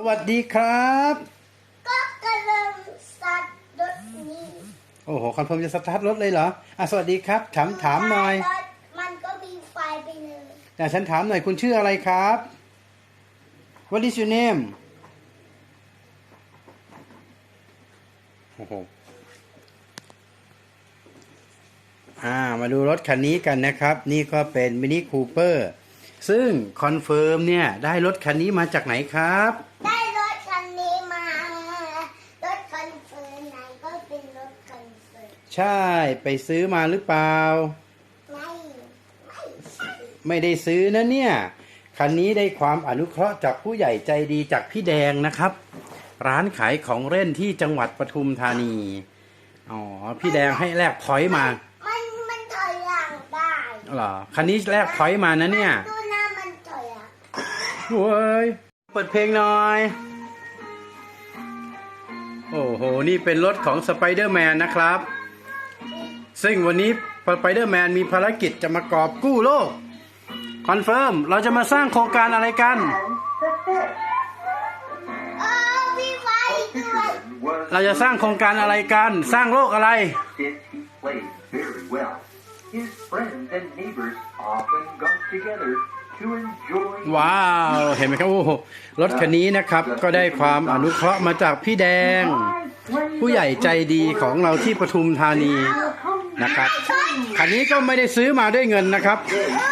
สวัสดีครับก็กำลังสัตว์รถนี้โอ้โหคอนเฟิร์มจะสตาร์ทรถเลยเหรออะสวัสดีครับ ถามถามหน่อยรถมันก็มีไฟไปเลยแต่ฉันถามหน่อยคุณชื่ออะไรครับ What is your name โอ้โหอ่ามาดูรถคันนี้กันนะครับ นี่ก็เป็นมินิคูเปอร์ ซึ่งคอนเฟิร์มเนี่ยได้รถคันนี้มาจากไหนครับ ได้รถคันนี้มา รถคอนเฟิร์มไหนก็เป็นรถคอนเฟิร์มใช่ไปซื้อมาหรือเปล่า ไม่ไม่ใช่ไม่ได้ซื้อนะเนี่ย คันนี้ได้ความอนุเคราะห์จากผู้ใหญ่ใจดีจากพี่แดงนะครับ ร้านขายของเล่นที่จังหวัดปทุมธานี อ๋อ พี่แดงให้แลกพอยต์มามันมันถอยหลังได้เหรอ คันนี้แลกพอยต์มานะเนี่ยดูหน้ามันถอยหลัง เว้ยเปิดเพลงหน่อย โอ้โห นี่เป็นรถของสไปเดอร์แมนนะครับ ซึ่งวันนี้สไปเดอร์แมนมีภารกิจจะมากอบกู้โลก คอนเฟิร์ม เราจะมาสร้างโครงการอะไรกัน เราจะสร้างโครงการอะไรกัน สร้างโลกอะไร His friends and neighbors often got together ว้าว เห็นไหมครับโอ้โหรถคันนี้นะครับก็ได้ความอนุเคราะห์มาจากพี่แดง ผู้ใหญ่ใจดีของเราที่ปทุมธานีนะครับคันนี้ก็ไม่ได้ซื้อมาด้วยเงินนะครับ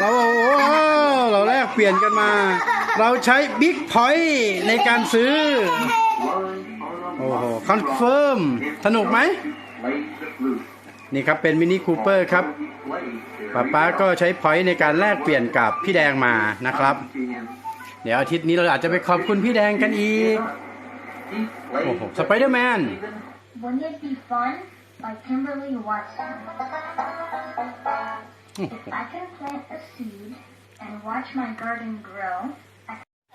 เราโอ้เราแลกเปลี่ยนกันมา เราใช้บิ๊กพอยต์ในการซื้อ โอ้โหคอนเฟิร์มสนุกไหม นี่ครับเป็นมินิคูเปอร์ครับ He played very ป๊าป๊าก็ใช้พอยต์ในการแลกเปลี่ยนกับพี่แดงมานะครับ to him. เดี๋ยวอาทิตย์นี้เราอาจจะไปขอบคุณพี่แดงกันอีก He โอ้ played โหสไปเดอร์แมน Wouldn't it be fun? By Kimberly Watson. if I can plant a seed and watch my garden grow,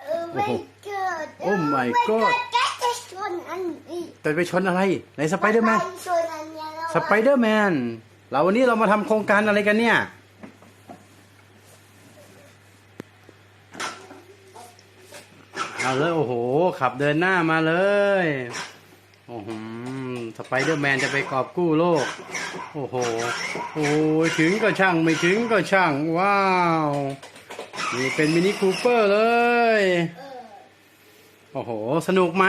เออไม่เกิดโอ้ my god แกจะชนอันนี้จะไปชนอะไรในสไปเดอร์แมน สไปเดอร์แมนเราวันนี้เรามาทำโครงการอะไรกันเนี่ย เอาเลยโอ้โห ขับเดินหน้ามาเลย โอ้โห สไปเดอร์แมนจะไปกอบกู้โลก โอ้โห โอ้ยถึงก็ช่างไม่ถึงก็ช่าง ว้าว นี่เป็นมินิคูเปอร์เลย โอ้โห สนุกไหม